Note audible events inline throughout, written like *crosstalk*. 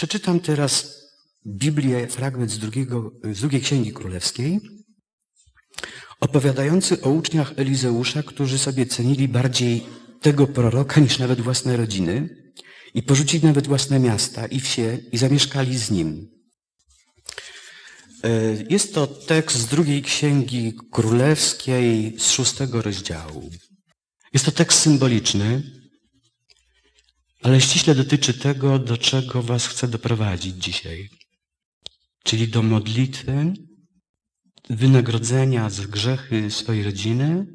Przeczytam teraz Biblię, fragment z, drugiego, z drugiej Księgi Królewskiej, opowiadający o uczniach Elizeusza, którzy sobie cenili bardziej tego proroka niż nawet własne rodziny i porzucili nawet własne miasta i wsie i zamieszkali z nim. E, Jest to tekst z drugiej Księgi Królewskiej z szóstego rozdziału. Jest to tekst symboliczny, ale ściśle dotyczy tego, do czego Was chcę doprowadzić dzisiaj. Czyli do modlitwy, wynagrodzenia za grzechy swojej rodziny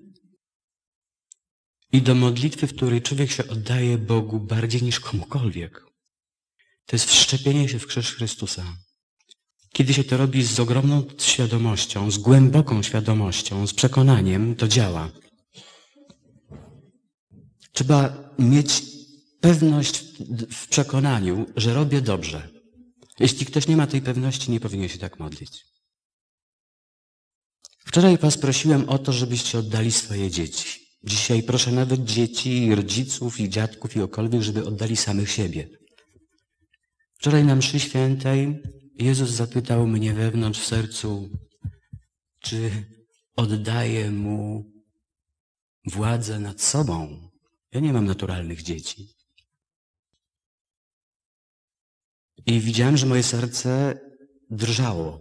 i do modlitwy, w której człowiek się oddaje Bogu bardziej niż komukolwiek. To jest wszczepienie się w krzyż Chrystusa. Kiedy się to robi z ogromną świadomością, z głęboką świadomością, z przekonaniem, to działa. Trzeba mieć pewność w przekonaniu, że robię dobrze. Jeśli ktoś nie ma tej pewności, nie powinien się tak modlić. Wczoraj Was prosiłem o to, żebyście oddali swoje dzieci. Dzisiaj proszę nawet dzieci, i rodziców, i dziadków, i okolwiek, żeby oddali samych siebie. Wczoraj na mszy świętej Jezus zapytał mnie wewnątrz w sercu, czy oddaję Mu władzę nad sobą. Ja nie mam naturalnych dzieci. I widziałem, że moje serce drżało.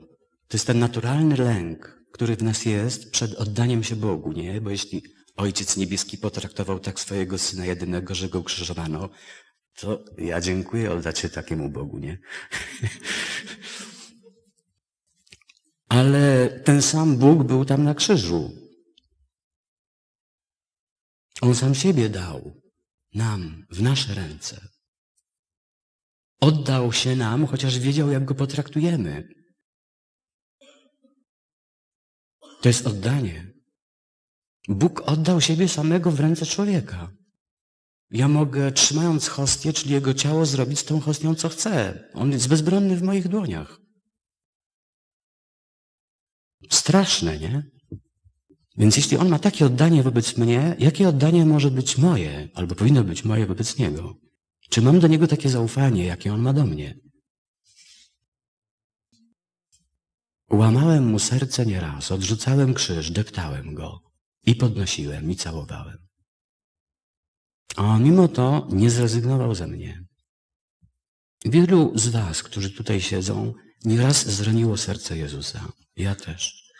To jest ten naturalny lęk, który w nas jest przed oddaniem się Bogu, nie? Bo jeśli Ojciec Niebieski potraktował tak swojego Syna jedynego, że go ukrzyżowano, to ja dziękuję oddać się takiemu Bogu, nie? *laughs* Ale ten sam Bóg był tam na krzyżu. On sam siebie dał nam, w nasze ręce. Oddał się nam, chociaż wiedział, jak go potraktujemy. To jest oddanie. Bóg oddał siebie samego w ręce człowieka. Ja mogę, trzymając hostię, czyli jego ciało, zrobić z tą hostią, co chcę. On jest bezbronny w moich dłoniach. Straszne, nie? Więc jeśli on ma takie oddanie wobec mnie, jakie oddanie może być moje, albo powinno być moje wobec niego? Czy mam do niego takie zaufanie, jakie on ma do mnie? Łamałem mu serce nieraz, odrzucałem krzyż, deptałem go i podnosiłem i całowałem. A on mimo to nie zrezygnował ze mnie. Wielu z was, którzy tutaj siedzą, nieraz zraniło serce Jezusa. Ja też.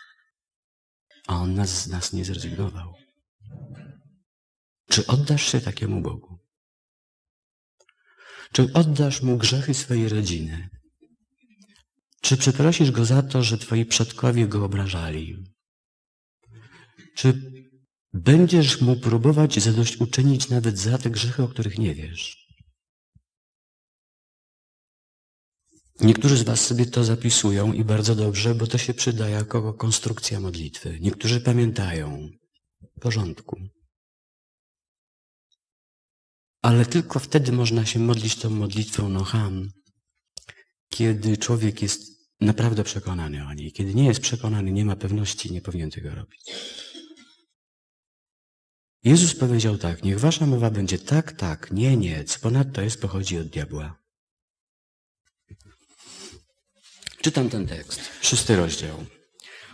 A on nas, z nas nie zrezygnował. Czy oddasz się takiemu Bogu? Czy oddasz mu grzechy swojej rodziny? Czy przeprosisz go za to, że twoi przodkowie go obrażali? Czy będziesz mu próbować zadośćuczynić nawet za te grzechy, o których nie wiesz? Niektórzy z Was sobie to zapisują i bardzo dobrze, bo to się przyda jako konstrukcja modlitwy. Niektórzy pamiętają. W porządku. Ale tylko wtedy można się modlić tą modlitwą Noham, kiedy człowiek jest naprawdę przekonany o niej. Kiedy nie jest przekonany, nie ma pewności, nie powinien tego robić. Jezus powiedział tak, niech wasza mowa będzie tak, tak, nie, nie, co ponadto jest, pochodzi od diabła. Czytam ten tekst, szósty rozdział.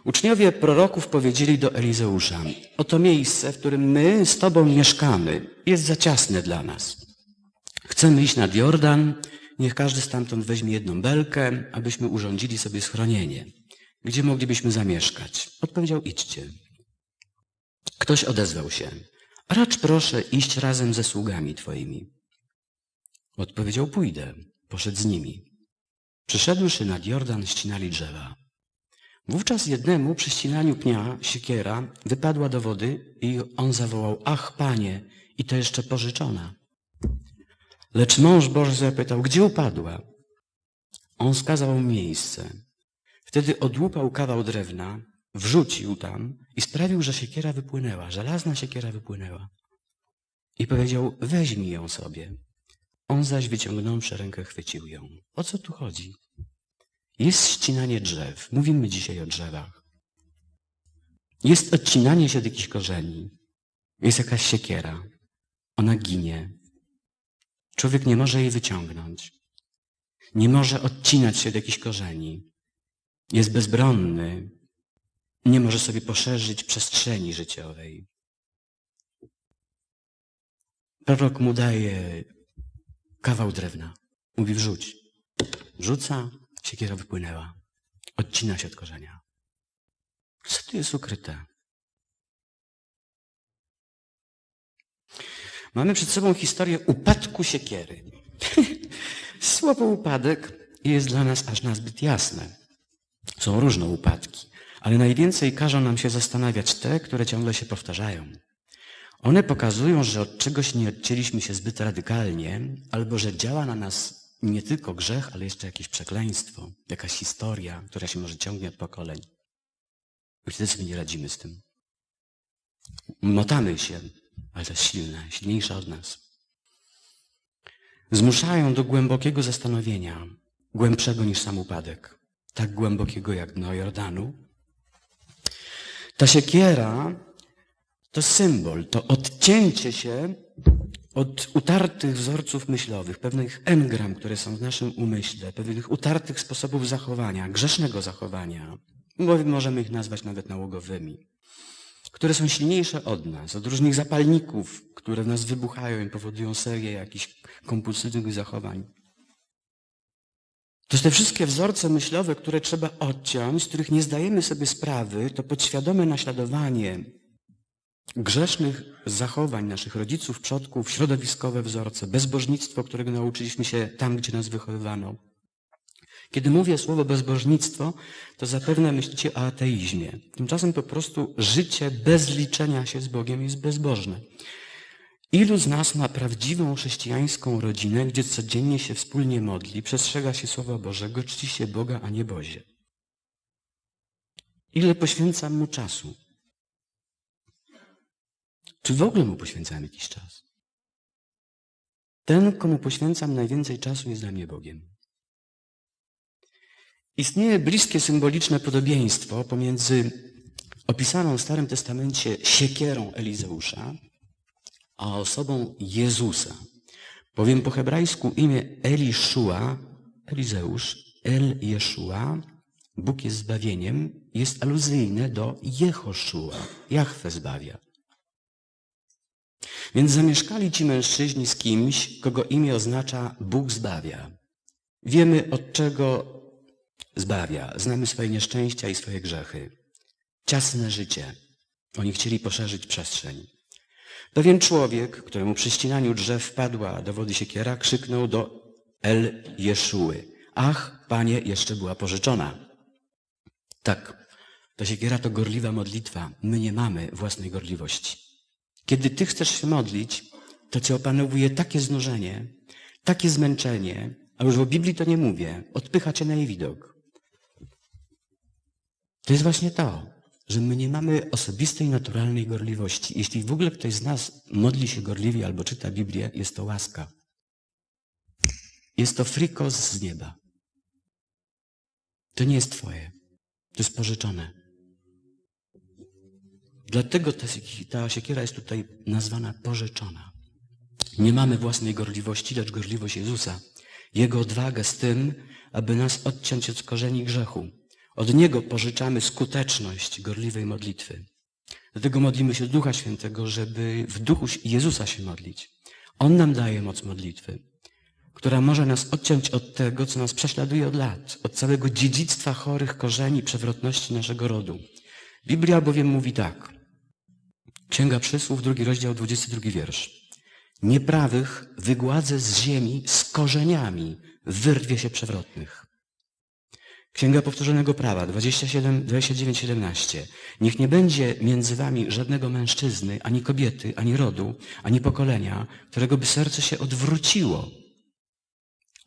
Uczniowie proroków powiedzieli do Elizeusza, oto miejsce, w którym my z Tobą mieszkamy, jest za ciasne dla nas. Chcemy iść nad Jordan, niech każdy stamtąd weźmie jedną belkę, abyśmy urządzili sobie schronienie, gdzie moglibyśmy zamieszkać. Odpowiedział, idźcie. Ktoś odezwał się, racz proszę iść razem ze sługami Twoimi. Odpowiedział, pójdę. Poszedł z nimi. Przyszedłszy nad Jordan, ścinali drzewa. Wówczas jednemu przy ścinaniu pnia siekiera wypadła do wody i on zawołał, ach panie, i to jeszcze pożyczona. Lecz mąż Boży zapytał, gdzie upadła? On wskazał miejsce. Wtedy odłupał kawał drewna, wrzucił tam i sprawił, że siekiera wypłynęła, żelazna siekiera wypłynęła. I powiedział, weźmij ją sobie. On zaś wyciągnąwszy rękę, chwycił ją. O co tu chodzi? Jest ścinanie drzew. Mówimy dzisiaj o drzewach. Jest odcinanie się od jakichś korzeni. Jest jakaś siekiera. Ona ginie. Człowiek nie może jej wyciągnąć. Nie może odcinać się od jakichś korzeni. Jest bezbronny. Nie może sobie poszerzyć przestrzeni życiowej. Prorok mu daje kawał drewna. Mówi wrzuć. Rzuca, siekiera wypłynęła. Odcina się od korzenia. Co tu jest ukryte? Mamy przed sobą historię upadku siekiery. *laughs* Słowo upadek jest dla nas aż nazbyt jasne. Są różne upadki, ale najwięcej każą nam się zastanawiać te, które ciągle się powtarzają. One pokazują, że od czegoś nie odcięliśmy się zbyt radykalnie, albo że działa na nas nie tylko grzech, ale jeszcze jakieś przekleństwo, jakaś historia, która się może ciągnie od pokoleń. I wtedy sobie nie radzimy z tym. Motamy się, ale to jest silne, silniejsze od nas. Zmuszają do głębokiego zastanowienia, głębszego niż sam upadek, tak głębokiego jak dno Jordanu. Ta siekiera to symbol, to odcięcie się od utartych wzorców myślowych, pewnych engram, które są w naszym umyśle, pewnych utartych sposobów zachowania, grzesznego zachowania, bo możemy ich nazwać nawet nałogowymi, które są silniejsze od nas, od różnych zapalników, które w nas wybuchają i powodują serię jakichś kompulsywnych zachowań. To te wszystkie wzorce myślowe, które trzeba odciąć, z których nie zdajemy sobie sprawy, to podświadome naśladowanie grzesznych zachowań naszych rodziców, przodków, środowiskowe wzorce, bezbożnictwo, którego nauczyliśmy się tam, gdzie nas wychowywano. Kiedy mówię słowo bezbożnictwo, to zapewne myślicie o ateizmie. Tymczasem po prostu życie bez liczenia się z Bogiem jest bezbożne. Ilu z nas ma prawdziwą chrześcijańską rodzinę, gdzie codziennie się wspólnie modli, przestrzega się Słowa Bożego, czci się Boga, a nie Bozie? Ile poświęcam mu czasu? Czy w ogóle mu poświęcam jakiś czas? Ten, komu poświęcam najwięcej czasu, jest dla mnie Bogiem. Istnieje bliskie symboliczne podobieństwo pomiędzy opisaną w Starym Testamencie siekierą Elizeusza, a osobą Jezusa. Powiem po hebrajsku imię Eliszua, Elizeusz, El Jeszua, Bóg jest zbawieniem, jest aluzyjne do Jehoszua, Jahwe zbawia. Więc zamieszkali ci mężczyźni z kimś, kogo imię oznacza Bóg zbawia. Wiemy od czego zbawia. Znamy swoje nieszczęścia i swoje grzechy. Ciasne życie. Oni chcieli poszerzyć przestrzeń. Pewien człowiek, któremu przy ścinaniu drzew wpadła do wody siekiera, krzyknął do El Jeszuły. Ach, panie, jeszcze była pożyczona. Tak, ta siekiera to gorliwa modlitwa. My nie mamy własnej gorliwości. Kiedy ty chcesz się modlić, to cię opanowuje takie znużenie, takie zmęczenie, a już o Biblii to nie mówię, odpycha cię na jej widok. To jest właśnie to, że my nie mamy osobistej, naturalnej gorliwości. Jeśli w ogóle ktoś z nas modli się gorliwie albo czyta Biblię, jest to łaska. Jest to frikos z nieba. To nie jest twoje. To jest pożyczone. Dlatego ta, ta siekiera jest tutaj nazwana pożyczona. Nie mamy własnej gorliwości, lecz gorliwość Jezusa. Jego odwagę z tym, aby nas odciąć od korzeni grzechu. Od Niego pożyczamy skuteczność gorliwej modlitwy. Dlatego modlimy się Ducha Świętego, żeby w duchu Jezusa się modlić. On nam daje moc modlitwy, która może nas odciąć od tego, co nas prześladuje od lat, od całego dziedzictwa chorych korzeni przewrotności naszego rodu. Biblia bowiem mówi tak. Księga Przysłów, drugi rozdział, 22 wiersz. Nieprawych wygładzę z ziemi z korzeniami, wyrwie się przewrotnych. Księga Powtórzonego Prawa 27, 29, 17. Niech nie będzie między wami żadnego mężczyzny, ani kobiety, ani rodu, ani pokolenia, którego by serce się odwróciło.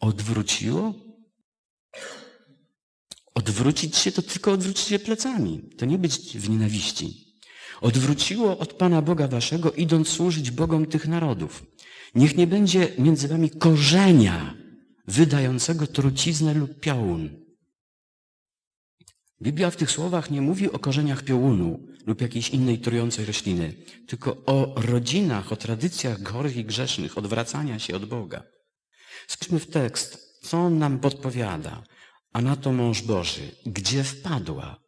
Odwróciło? Odwrócić się to tylko odwrócić się plecami. To nie być w nienawiści. Odwróciło od Pana Boga waszego, idąc służyć Bogom tych narodów. Niech nie będzie między wami korzenia wydającego truciznę lub piołun Biblia w tych słowach nie mówi o korzeniach piołunu lub jakiejś innej trującej rośliny, tylko o rodzinach, o tradycjach chorych i grzesznych, odwracania się od Boga. Spójrzmy w tekst Co on nam podpowiada? A na to mąż Boży, gdzie wpadła?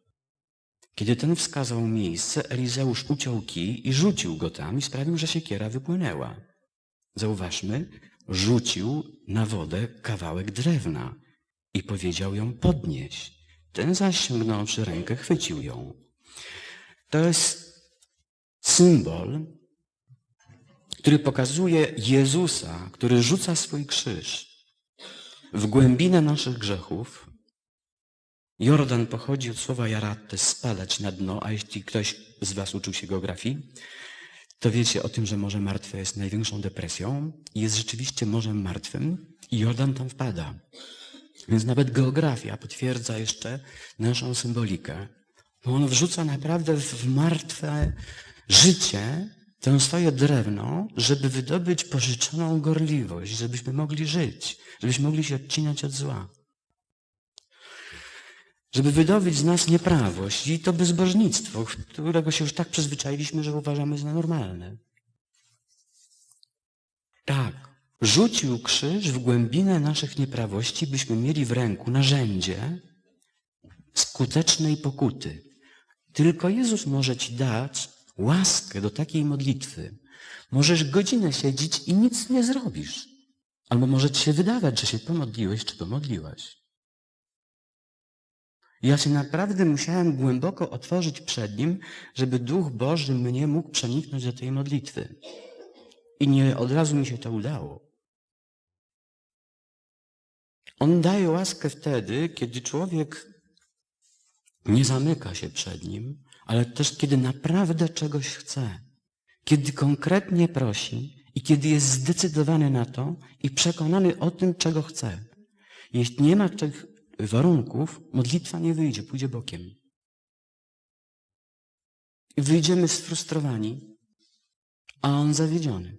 Kiedy ten wskazał miejsce, Elizeusz uciął kij i rzucił go tam i sprawił, że siekiera wypłynęła. Zauważmy, rzucił na wodę kawałek drewna i powiedział ją podnieść. Ten zaś sięgnąwszy rękę, chwycił ją. To jest symbol, który pokazuje Jezusa, który rzuca swój krzyż w głębinę naszych grzechów. Jordan pochodzi od słowa jaratte, spadać na dno, a jeśli ktoś z was uczył się geografii, to wiecie o tym, że Morze Martwe jest największą depresją i jest rzeczywiście Morzem Martwym i Jordan tam wpada. Więc nawet geografia potwierdza jeszcze naszą symbolikę. Bo on wrzuca naprawdę w martwe życie to swoje drewno, żeby wydobyć pożyczoną gorliwość, żebyśmy mogli żyć, żebyśmy mogli się odcinać od zła. Żeby wydobyć z nas nieprawość i to bezbożnictwo, którego się już tak przyzwyczailiśmy, że uważamy za normalne. Tak, rzucił krzyż w głębinę naszych nieprawości, byśmy mieli w ręku narzędzie skutecznej pokuty. Tylko Jezus może ci dać łaskę do takiej modlitwy. Możesz godzinę siedzieć i nic nie zrobisz. Albo może ci się wydawać, że się pomodliłeś czy pomodliłaś. Ja się naprawdę musiałem głęboko otworzyć przed Nim, żeby Duch Boży mnie mógł przeniknąć do tej modlitwy. I nie od razu mi się to udało. On daje łaskę wtedy, kiedy człowiek nie zamyka się przed Nim, ale też kiedy naprawdę czegoś chce. Kiedy konkretnie prosi i kiedy jest zdecydowany na to i przekonany o tym, czego chce. Jeśli nie ma warunków, modlitwa nie wyjdzie, pójdzie bokiem. I wyjdziemy sfrustrowani, a on zawiedziony.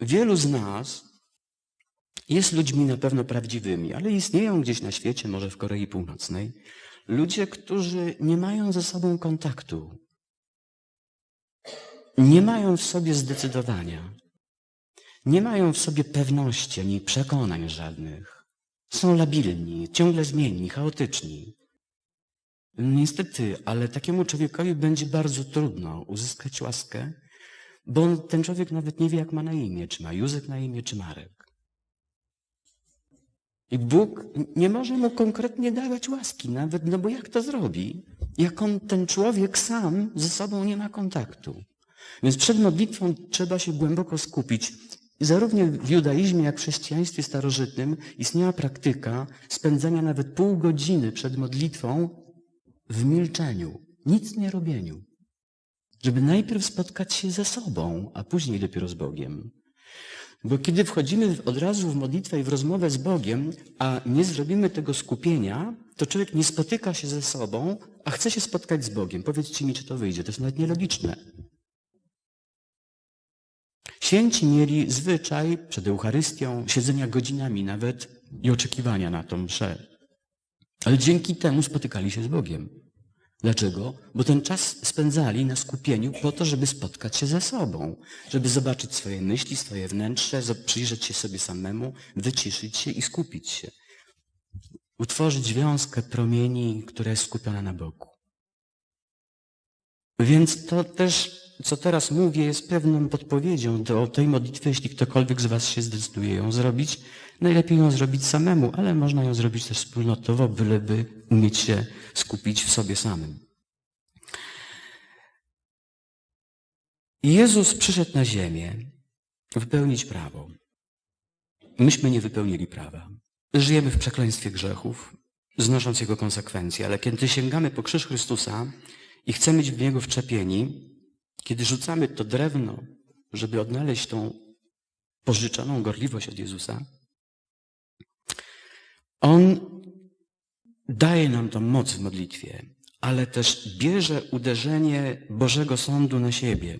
Wielu z nas jest ludźmi na pewno prawdziwymi, ale istnieją gdzieś na świecie, może w Korei Północnej, ludzie, którzy nie mają ze sobą kontaktu. Nie mają w sobie zdecydowania. Nie mają w sobie pewności ani przekonań żadnych. Są labilni, ciągle zmienni, chaotyczni. Niestety, ale takiemu człowiekowi będzie bardzo trudno uzyskać łaskę, bo ten człowiek nawet nie wie, jak ma na imię, czy ma Józef na imię, czy Marek. I Bóg nie może mu konkretnie dawać łaski nawet, no bo jak to zrobi, jak on, ten człowiek sam ze sobą nie ma kontaktu. Więc przed modlitwą trzeba się głęboko skupić. Zarówno w judaizmie, jak w chrześcijaństwie starożytnym istniała praktyka spędzania nawet pół godziny przed modlitwą w milczeniu, nic nie robieniu. Żeby najpierw spotkać się ze sobą, a później dopiero z Bogiem. Bo kiedy wchodzimy od razu w modlitwę i w rozmowę z Bogiem, a nie zrobimy tego skupienia, to człowiek nie spotyka się ze sobą, a chce się spotkać z Bogiem. Powiedzcie mi, czy to wyjdzie. To jest nawet nielogiczne. Święci mieli zwyczaj przed Eucharystią siedzenia godzinami nawet i oczekiwania na tą mszę. Ale dzięki temu spotykali się z Bogiem. Dlaczego? Bo ten czas spędzali na skupieniu po to, żeby spotkać się ze sobą, żeby zobaczyć swoje myśli, swoje wnętrze, przyjrzeć się sobie samemu, wyciszyć się i skupić się. Utworzyć wiązkę promieni, która jest skupiona na Bogu. Więc to też, co teraz mówię, jest pewną podpowiedzią do tej modlitwy, jeśli ktokolwiek z Was się zdecyduje ją zrobić. Najlepiej ją zrobić samemu, ale można ją zrobić też wspólnotowo, byleby umieć się skupić w sobie samym. Jezus przyszedł na ziemię wypełnić prawo. Myśmy nie wypełnili prawa. Żyjemy w przekleństwie grzechów, znosząc jego konsekwencje, ale kiedy sięgamy po krzyż Chrystusa i chcemy być w niego wczepieni, kiedy rzucamy to drewno, żeby odnaleźć tą pożyczoną gorliwość od Jezusa, On daje nam tą moc w modlitwie, ale też bierze uderzenie Bożego Sądu na siebie.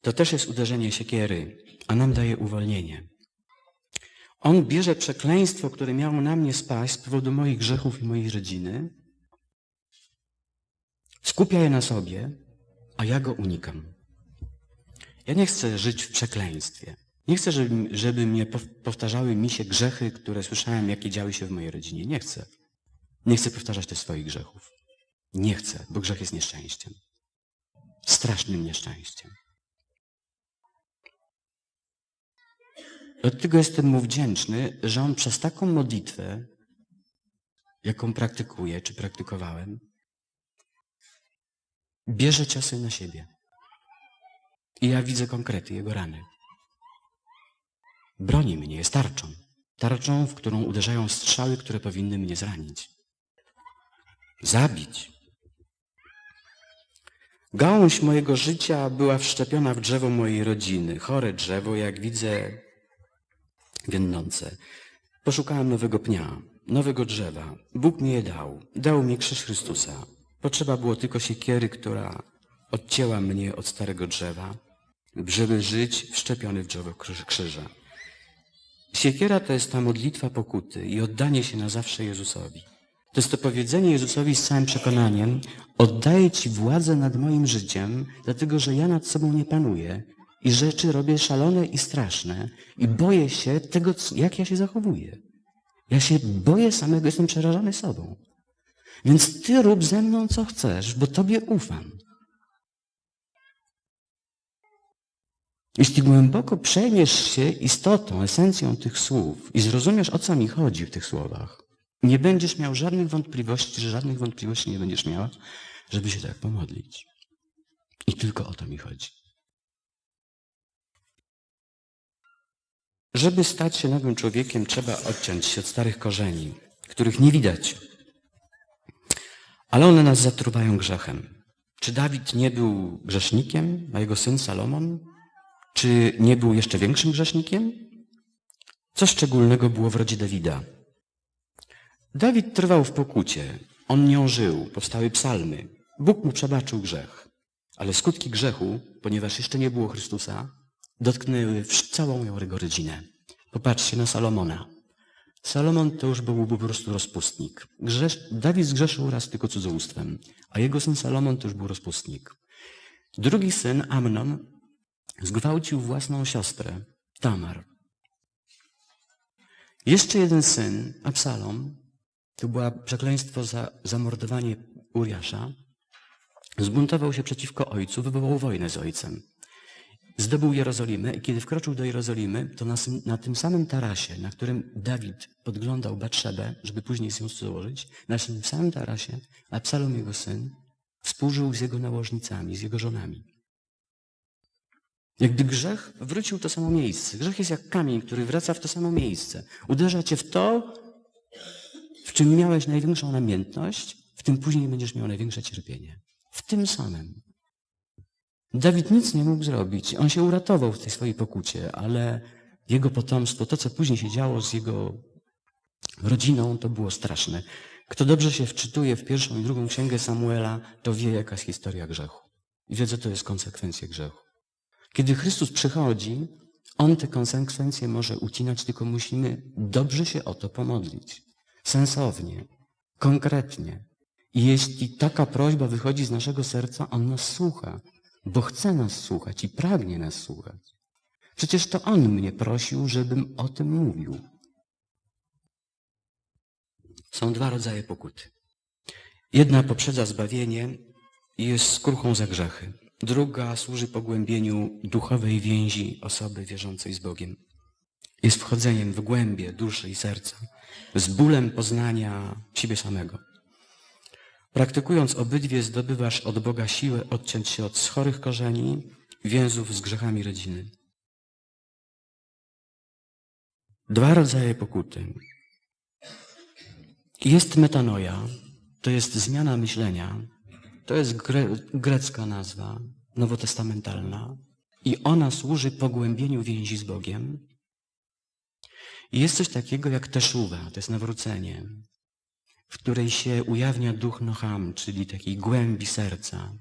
To też jest uderzenie siekiery, a nam daje uwolnienie. On bierze przekleństwo, które miało na mnie spaść z powodu moich grzechów i mojej rodziny, skupia je na sobie, a ja go unikam. Ja nie chcę żyć w przekleństwie. Nie chcę, żeby, żeby mnie pow- powtarzały mi się grzechy, które słyszałem, jakie działy się w mojej rodzinie. Nie chcę. Nie chcę powtarzać też swoich grzechów. Nie chcę, bo grzech jest nieszczęściem. Strasznym nieszczęściem. Dlatego jestem mu wdzięczny, że on przez taką modlitwę, jaką praktykuję, czy praktykowałem, bierze ciosy na siebie. I ja widzę konkrety jego rany. Broni mnie, jest tarczą. Tarczą, w którą uderzają strzały, które powinny mnie zranić. Zabić. Gałąź mojego życia była wszczepiona w drzewo mojej rodziny. Chore drzewo, jak widzę, wiennące. Poszukałem nowego pnia, nowego drzewa. Bóg mi je dał. Dał mi krzyż Chrystusa. Potrzeba było tylko siekiery, która odcięła mnie od starego drzewa, żeby żyć wszczepiony w drzewo krzyż- krzyża. Siekiera to jest ta modlitwa pokuty i oddanie się na zawsze Jezusowi. To jest to powiedzenie Jezusowi z całym przekonaniem, oddaję Ci władzę nad moim życiem, dlatego że ja nad sobą nie panuję i rzeczy robię szalone i straszne i boję się tego, jak ja się zachowuję. Ja się boję samego, jestem przerażony sobą. Więc Ty rób ze mną, co chcesz, bo Tobie ufam. Jeśli głęboko przejmiesz się istotą, esencją tych słów i zrozumiesz, o co mi chodzi w tych słowach, nie będziesz miał żadnych wątpliwości, że żadnych wątpliwości nie będziesz miała, żeby się tak pomodlić. I tylko o to mi chodzi. Żeby stać się nowym człowiekiem, trzeba odciąć się od starych korzeni, których nie widać. Ale one nas zatruwają grzechem. Czy Dawid nie był grzesznikiem, a jego syn Salomon? Czy nie był jeszcze większym grzesznikiem? Co szczególnego było w rodzie Dawida? Dawid trwał w pokucie. On nią żył. Powstały psalmy. Bóg mu przebaczył grzech. Ale skutki grzechu, ponieważ jeszcze nie było Chrystusa, dotknęły całą jego rodzinę. Popatrzcie na Salomona. Salomon to już był po prostu rozpustnik. Grzesz, Dawid zgrzeszył raz tylko cudzołóstwem, a jego syn Salomon to już był rozpustnik. Drugi syn, Amnon, zgwałcił własną siostrę, Tamar. Jeszcze jeden syn, Absalom, to było przekleństwo za zamordowanie Uriasza, zbuntował się przeciwko ojcu, wywołał wojnę z ojcem. Zdobył Jerozolimę i kiedy wkroczył do Jerozolimy, to na, na tym samym tarasie, na którym Dawid podglądał Batrzebę, żeby później z nią złożyć, na tym samym tarasie Absalom, jego syn, współżył z jego nałożnicami, z jego żonami. Jakby grzech wrócił to samo miejsce. Grzech jest jak kamień, który wraca w to samo miejsce. Uderza cię w to, w czym miałeś największą namiętność, w tym później będziesz miał największe cierpienie. W tym samym. Dawid nic nie mógł zrobić. On się uratował w tej swojej pokucie, ale jego potomstwo, to co później się działo z jego rodziną, to było straszne. Kto dobrze się wczytuje w pierwszą i drugą księgę Samuela, to wie, jaka jest historia grzechu. I wie, co to jest konsekwencje grzechu. Kiedy Chrystus przychodzi, On te konsekwencje może ucinać, tylko musimy dobrze się o to pomodlić. Sensownie, konkretnie. I jeśli taka prośba wychodzi z naszego serca, On nas słucha, bo chce nas słuchać i pragnie nas słuchać. Przecież to On mnie prosił, żebym o tym mówił. Są dwa rodzaje pokuty. Jedna poprzedza zbawienie i jest skruchą za grzechy. Druga służy pogłębieniu duchowej więzi osoby wierzącej z Bogiem. Jest wchodzeniem w głębie duszy i serca, z bólem poznania siebie samego. Praktykując obydwie, zdobywasz od Boga siłę odciąć się od schorych korzeni, więzów z grzechami rodziny. Dwa rodzaje pokuty. Jest metanoja, to jest zmiana myślenia, to jest gre, grecka nazwa, nowotestamentalna i ona służy pogłębieniu więzi z Bogiem. I jest coś takiego jak teszuwa, to jest nawrócenie, w której się ujawnia duch nocham, czyli takiej głębi serca.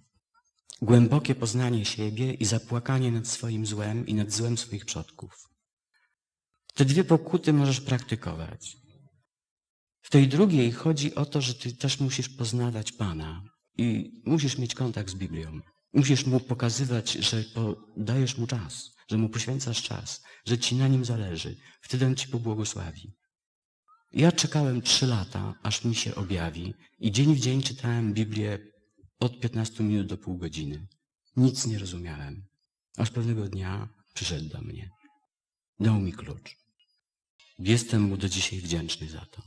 Głębokie poznanie siebie i zapłakanie nad swoim złem i nad złem swoich przodków. Te dwie pokuty możesz praktykować. W tej drugiej chodzi o to, że ty też musisz poznawać Pana i musisz mieć kontakt z Biblią. Musisz mu pokazywać, że dajesz mu czas, że mu poświęcasz czas, że ci na nim zależy. Wtedy on ci pobłogosławi. Ja czekałem trzy lata, aż mi się objawi i dzień w dzień czytałem Biblię od 15 minut do pół godziny. Nic nie rozumiałem. Aż pewnego dnia przyszedł do mnie. Dał mi klucz. Jestem mu do dzisiaj wdzięczny za to.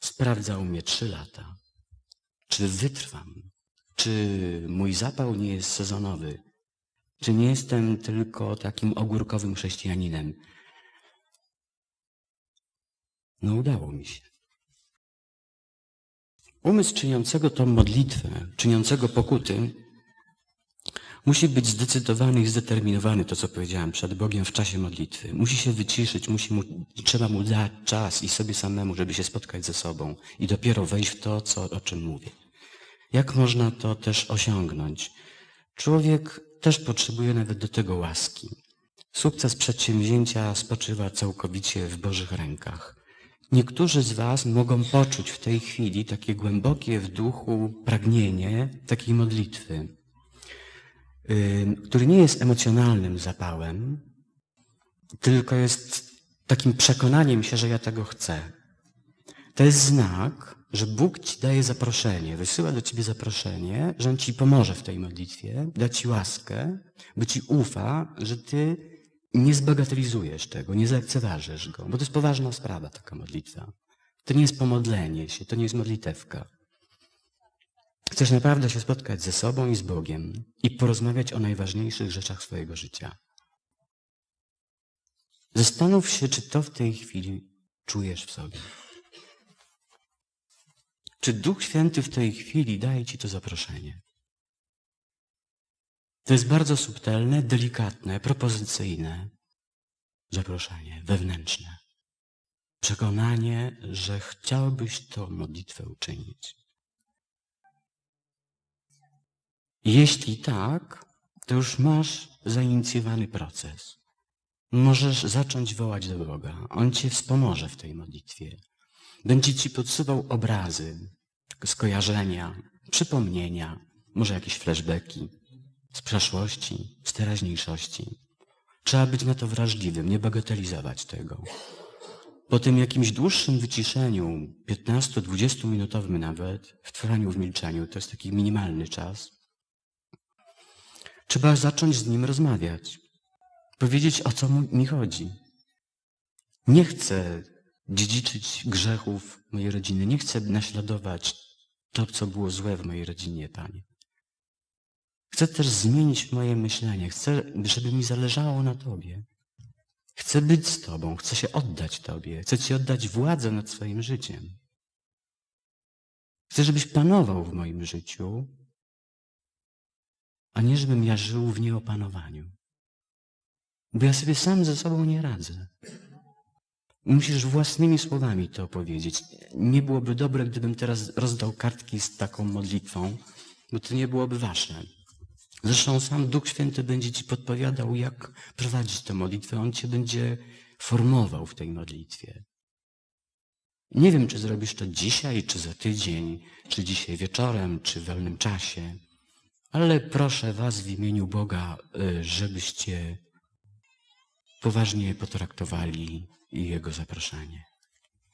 Sprawdzał mnie trzy lata. Czy wytrwam? Czy mój zapał nie jest sezonowy? Czy nie jestem tylko takim ogórkowym chrześcijaninem? No udało mi się. Umysł czyniącego tą modlitwę, czyniącego pokuty, musi być zdecydowany i zdeterminowany, to co powiedziałem, przed Bogiem w czasie modlitwy. Musi się wyciszyć, musi mu, trzeba mu dać czas i sobie samemu, żeby się spotkać ze sobą i dopiero wejść w to, co, o czym mówię. Jak można to też osiągnąć? Człowiek też potrzebuje nawet do tego łaski. Sukces przedsięwzięcia spoczywa całkowicie w Bożych rękach. Niektórzy z Was mogą poczuć w tej chwili takie głębokie w duchu pragnienie takiej modlitwy, który nie jest emocjonalnym zapałem, tylko jest takim przekonaniem się, że ja tego chcę. To jest znak, że Bóg ci daje zaproszenie, wysyła do ciebie zaproszenie, że On ci pomoże w tej modlitwie, da ci łaskę, bo ci ufa, że ty nie zbagatelizujesz tego, nie zlekceważysz go, bo to jest poważna sprawa, taka modlitwa. To nie jest pomodlenie się, to nie jest modlitewka. Chcesz naprawdę się spotkać ze sobą i z Bogiem i porozmawiać o najważniejszych rzeczach swojego życia. Zastanów się, czy to w tej chwili czujesz w sobie. Czy Duch Święty w tej chwili daje ci to zaproszenie? To jest bardzo subtelne, delikatne, propozycyjne zaproszenie wewnętrzne. Przekonanie, że chciałbyś tą modlitwę uczynić. Jeśli tak, to już masz zainicjowany proces. Możesz zacząć wołać do Boga. On cię wspomoże w tej modlitwie. Będzie ci podsuwał obrazy, skojarzenia, przypomnienia, może jakieś flashbacki z przeszłości, z teraźniejszości. Trzeba być na to wrażliwym, nie bagatelizować tego. Po tym jakimś dłuższym wyciszeniu, 15-20 minutowym nawet, w trwaniu w milczeniu, to jest taki minimalny czas, trzeba zacząć z nim rozmawiać. Powiedzieć, o co mi chodzi. Nie chcę dziedziczyć grzechów mojej rodziny. Nie chcę naśladować to, co było złe w mojej rodzinie, Panie. Chcę też zmienić moje myślenie. Chcę, żeby mi zależało na Tobie. Chcę być z Tobą. Chcę się oddać Tobie. Chcę Ci oddać władzę nad swoim życiem. Chcę, żebyś panował w moim życiu, a nie żebym ja żył w nieopanowaniu. Bo ja sobie sam ze sobą nie radzę. Musisz własnymi słowami to powiedzieć. Nie byłoby dobre, gdybym teraz rozdał kartki z taką modlitwą, bo to nie byłoby ważne. Zresztą sam Duch Święty będzie ci podpowiadał, jak prowadzić tę modlitwę. On cię będzie formował w tej modlitwie. Nie wiem, czy zrobisz to dzisiaj, czy za tydzień, czy dzisiaj wieczorem, czy w wolnym czasie, ale proszę Was w imieniu Boga, y, żebyście poważnie potraktowali Jego zaproszenie.